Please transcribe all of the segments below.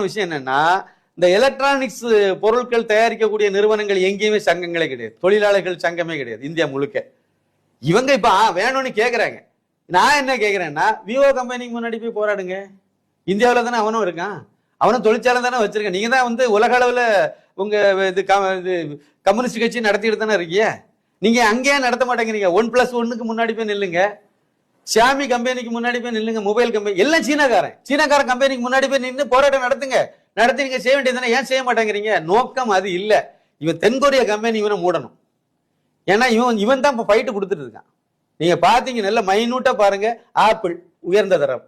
விஷயம் என்னன்னா இந்த எலக்ட்ரானிக்ஸ் பொருட்கள் தயாரிக்கக்கூடிய நிறுவனங்கள் எங்கேயுமே சங்கங்களே கிடையாது. தொழிலாளர்கள் சங்கமே கிடையாது இந்தியா முழுக்க. இவங்க இப்ப ஆ, வேணும்னு கேக்குறாங்க. நான் என்ன கேக்குறேன்னா விவோ கம்பெனிக்கு முன்னாடி போய் போராடுங்க. இந்தியாவில் தானே அவனும் இருக்கான். அவனும் தொழிற்சாலை தானே வச்சிருக்கான். நீங்க தான் வந்து உலக அளவுல உங்க இது க- இது கம்யூனிஸ்ட் கட்சி நடத்திட்டு தானே இருக்கீங்க நீங்க அங்கேயே நடத்த மாட்டேங்கிறீங்க. ஒன் பிளஸ் ஒன்னுக்கு முன்னாடி போய் நில்லுங்க. சாமி கம்பெனிக்கு முன்னாடி போய் நில்லுங்க மொபைல் கம்பெனி எல்லாம் சீனாக்காரன். சீனாக்கார கம்பெனிக்கு முன்னாடி போய் நின்று போராட்டம் நடத்துங்க. நடத்தி நீங்க செய்ய வேண்டியதுனா ஏன் செய்ய மாட்டேங்கிறீங்க? நோக்கம் அது இல்ல. இவன் தென்கொரிய கம்பெனி இவனை மூடணும். ஏன்னா இவன் இவன் தான் இப்ப ஃபைட்டு கொடுத்துட்டு இருக்கான். நீங்க பாத்தீங்க நல்ல மைனூட்டா பாருங்க. ஆப்பிள் உயர்ந்த தரம்.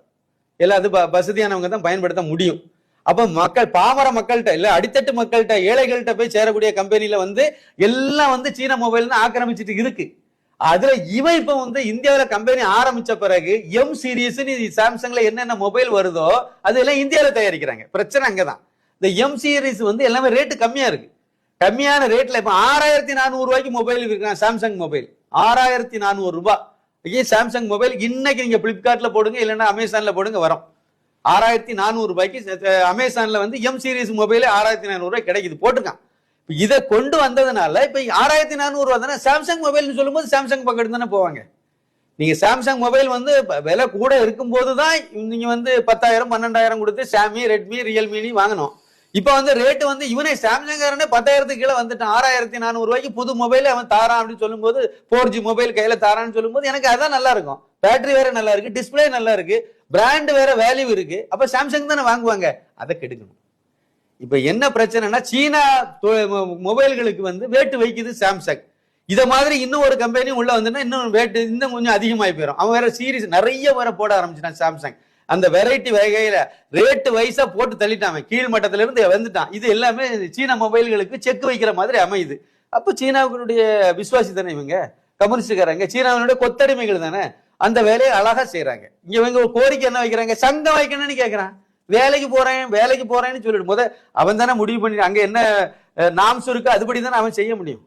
எல்லாம் அது ப- வசதியானவங்க தான் பயன்படுத்த முடியும். அப்ப மக்கள் பாமர மக்கள்கிட்ட இல்ல அடித்தட்டு மக்கள்கிட்ட ஏழைகள்கிட்ட போய் சேரக்கூடிய கம்பெனில வந்து எல்லாம் வந்து சீன மொபைல் தான் ஆக்கிரமிச்சிட்டு இருக்கு. அதுல இவன் இப்ப வந்து இந்தியாவில கம்பெனி ஆரம்பிச்ச பிறகு எம் சீரீஸ் சாம்சங்ல என்னென்ன மொபைல் வருதோ அது எல்லாம் இந்தியாவில தயாரிக்கிறாங்க. பிரச்சனை அங்கதான். இந்த எம் சீரீஸ் வந்து எல்லாமே ரேட்டு கம்மியா இருக்கு. கம்மியான ரேட்ல இப்ப ஆறாயிரத்தி நானூறு ரூபாய்க்கு மொபைல் இருக்கான் சாம்சங் மொபைல் ஆறாயிரத்தி நானூறு ரூபாய். சாம்சங் மொபைல் இன்னைக்கு நீங்க பிளிப்கார்ட்ல போடுங்க இல்லைன்னா அமேசான்ல போடுங்க வரும். ஆறாயிரத்தி நானூறு ரூபாய்க்கு அமேசான்ல வந்து எம் சீரீஸ் மொபைலே ஆறாயிரத்தி நானூறு ரூபாய் கிடைக்குது. போட்டுருக்கான் இதை கொண்டு வந்ததுனால இப்ப ஆறாயிரத்தி நானூறு ரூபா சாம்சங் மொபைல்னு சொல்லும்போது சாம்சங் பக்கெட் தானே போவாங்க. நீங்க சாம்சங் மொபைல் வந்து விலை கூட இருக்கும்போது தான் நீங்க வந்து பத்தாயிரம் பன்னெண்டாயிரம் கொடுத்து சாமி ரெட்மி ரியல்மினி வாங்கணும். இப்போ வந்து ரேட்டு வந்து இவனே சாம்சங்காரனே பத்தாயிரத்துக்கு கீழே வந்துட்டான். ஆறாயிரத்தி நானூறு ரூபாய்க்கு புது மொபைல் அவன் தாரான் அப்படின்னு சொல்லும்போது ஃபோர் ஜி மொபைல் கையில தாரான்னு சொல்லும்போது எனக்கு அதான் நல்லா இருக்கும். பேட்டரி வேற நல்லா இருக்கு டிஸ்பிளே நல்லா இருக்கு பிராண்ட் வேற வேல்யூ இருக்கு. அப்ப சாம்சங் தானே வாங்குவாங்க. அதை கெடுக்கணும். இப்ப என்ன பிரச்சனைனா சீனா மொபைல்களுக்கு வந்து வேட்டு வைக்குது சாம்சங். இதை மாதிரி இன்னும் ஒரு கம்பெனி உள்ள வந்துன்னா இன்னும் வேட்டு இன்னும் கொஞ்சம் அதிகமாகி போயிடும் அவன் வேற சீரிஸ் நிறைய வேற போட ஆரம்பிச்சிட்டான் சாம்சங். அந்த வெரைட்டி வகையில ரேட்டு வைஸா போட்டு தள்ளிட்டான் கீழ் மட்டத்துல இருந்து வந்துட்டான். இது எல்லாமே சீன மொபைல்களுக்கு செக் வைக்கிற மாதிரி அமையுது. அப்ப சீனாவுடைய விசுவாசி தானே இவங்க? கம்யூனிஸ்டுக்காரங்க. சீனாவினுடைய கொத்தடிமைகள் தானே? அந்த வேலையை அழகா செய்யறாங்க இங்க இவங்க ஒரு கோரிக்கை என்ன வைக்கிறாங்க? சங்கம் வைக்கணும்னு கேட்கறான் வேலைக்கு போறேன் வேலைக்கு போறேன்னு சொல்லிட்டு முத அவன் தானே முடிவு பண்ணி அங்க என்ன நாம்ஸ் இருக்கு அதுபடி தானே அவன் செய்ய முடியும்.